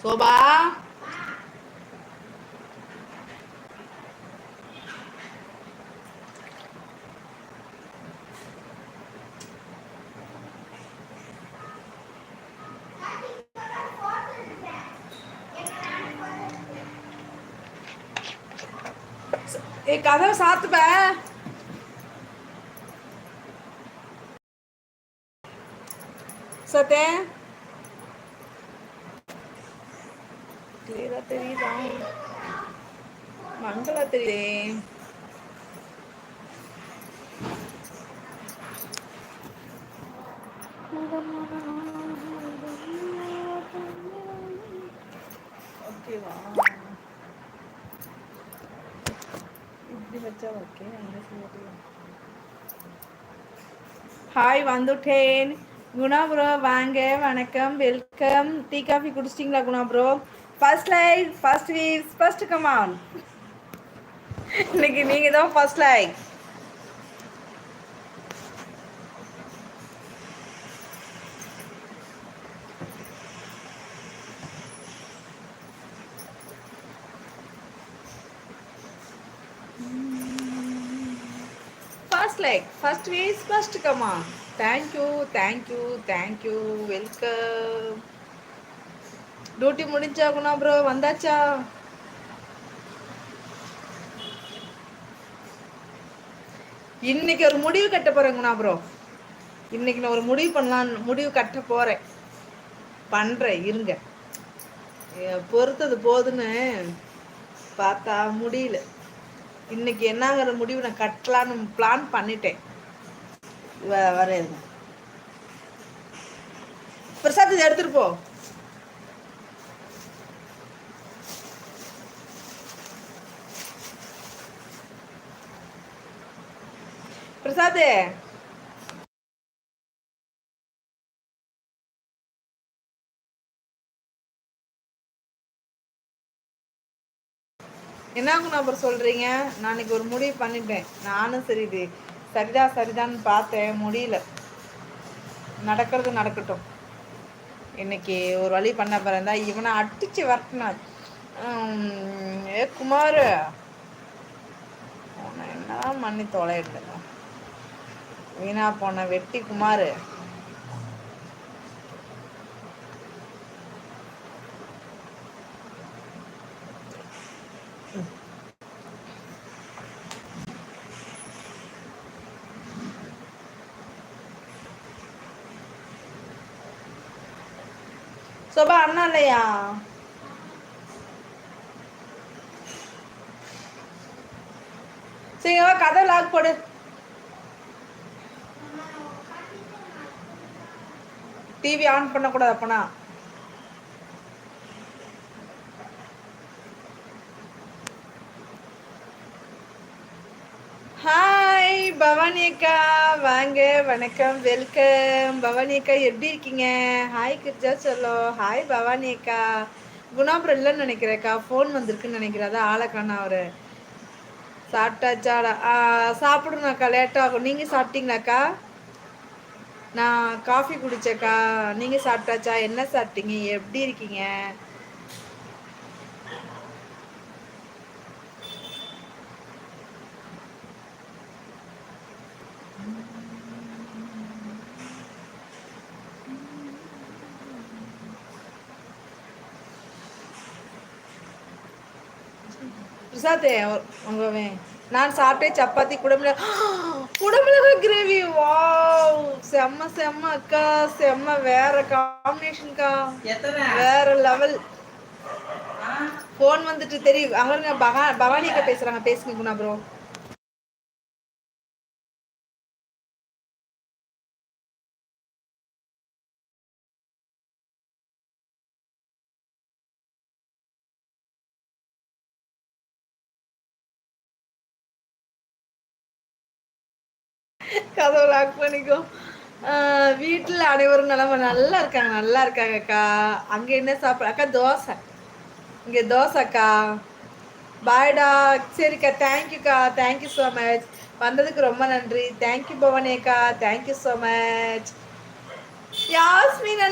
Sofa ஏ கதவை சாத்துப்ப சத்தே கிளியரா தெரியுதா? மங்களா தெரியுதே. ஓகேவா இப்படி வச்சா ஓகே அங்கே சொல்லலாம் ஹாய் வந்துட்டேன். குணா ப்ரோ வாங்க. வணக்கம். Welcome tea coffee குடிச்சிட்டிங்களா Guna bro first like first views first come on இன்னைக்கு நீங்கள் தான் first like first like first views first come on thank you thank you thank you welcome duty முடிஞ்சா Guna bro வந்தாச்சா? இன்னைக்கு ஒரு முடிவு கட்ட போறேன் குணா ப்ரோ இன்னைக்கு நான் ஒரு முடிவு பண்ணலாம் முடிவு கட்ட போறேன். பண்றேன் இருங்க. பொறுத்தது போதுன்னு பார்த்தா முடியல. இன்னைக்கு என்னங்கிற முடிவு நான் கட்டலான்னு பிளான் பண்ணிட்டேன். வரையுங்க பிரசாத் இதை எடுத்துட்டு போ. பிரசாத் என்னங்க நம்பர் சொல்றீங்க? நான் இன்னைக்கு ஒரு முடிவு பண்ணிட்டேன். நானும் சரி இது சரிதா சரிதான்னு பார்த்தேன். முடியல. நடக்கிறது நடக்கட்டும். இன்னைக்கு ஒரு வழி பண்ண பிறந்தா இவனை அடிச்சு வரட்டினார் ஏ குமார். உன்னை என்னதான் மண்ணி தொலையிட்டு வீணா போன வெட்டி குமார். சோபா அண்ணா இல்லையா? சரிங்க கதை லாக் போடு. டிவி ஆன் பண்ணக்கூடாது அப்பனா. ஹாய் பவானி அக்கா. வாங்க வணக்கம் வெல்கம் பவானி அக்கா எப்படி இருக்கீங்க? ஹாய் கிர்ஜா சொல்லோ. ஹாய் பவானி அக்கா. குணாபுரம் இல்லைன்னு நினைக்கிறேக்கா ஃபோன் வந்திருக்குன்னு நினைக்கிறேன். அதான் ஆளைக்கான அவர். சாப்பிட்டாச்சாடா சாப்பிடணும்க்கா லேட்டாகும் நீங்கள் சாப்பிட்டீங்களாக்கா நான் காஃபி குடிச்சேக்கா நீங்கள் சாப்பிட்டாச்சா? என்ன சாப்பிட்டீங்க? எப்படி இருக்கீங்க? பிரசாத்தே உங்க நான் சாப்பிட்டே சப்பாத்தி குடமிள குடமிளகா கிரேவி வா செம்ம செம்ம அக்கா. செம்ம வேற காம்பினேஷன்க்கா வேற லெவல் ஃபோன் வந்துட்டு தெரியும் அங்க பவானி அக்கா பேசுறாங்க. பேசுங்க குணா ப்ரோ கதவு லாக் பண்ணிக்கோ. வீட்டில் அனைவரும் நிலம நல்லா இருக்காங்க நல்லா இருக்காங்க அக்கா. அங்கே என்ன சாப்பிட அக்கா தோசை. இங்கே தோசை அக்கா. பாய்டா சரிக்கா தேங்க்யூக்கா தேங்க்யூ ஸோ மச் வந்ததுக்கு ரொம்ப நன்றி. Thank you பவனேக்கா thank you so much Yasmin